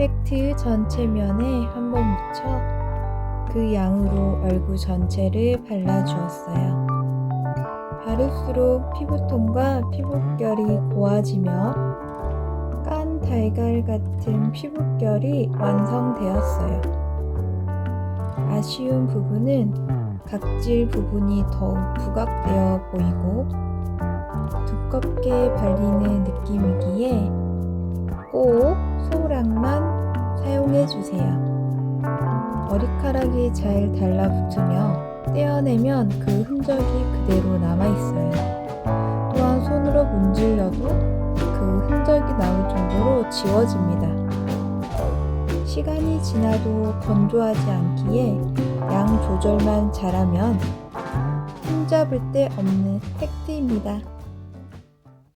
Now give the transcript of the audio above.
팩트 전체 면에 한번 묻혀 그 양으로 얼굴 전체를 발라주었어요. 바를수록 피부톤과 피부결이 고와지며 깐 달걀 같은 피부결이 완성되었어요. 아쉬운 부분은 각질 부분이 더욱 부각되어 보이고 두껍게 발리는 느낌이기에 꼭 소량만 사용해 주세요. 머리카락이 잘 달라붙으며 떼어내면 그 흔적이 그대로 남아 있어요. 또한 손으로 문질러도 그 흔적이 나올 정도로 지워집니다. 시간이 지나도 건조하지 않기에 양 조절만 잘하면 흠잡을 데 없는 팩트입니다.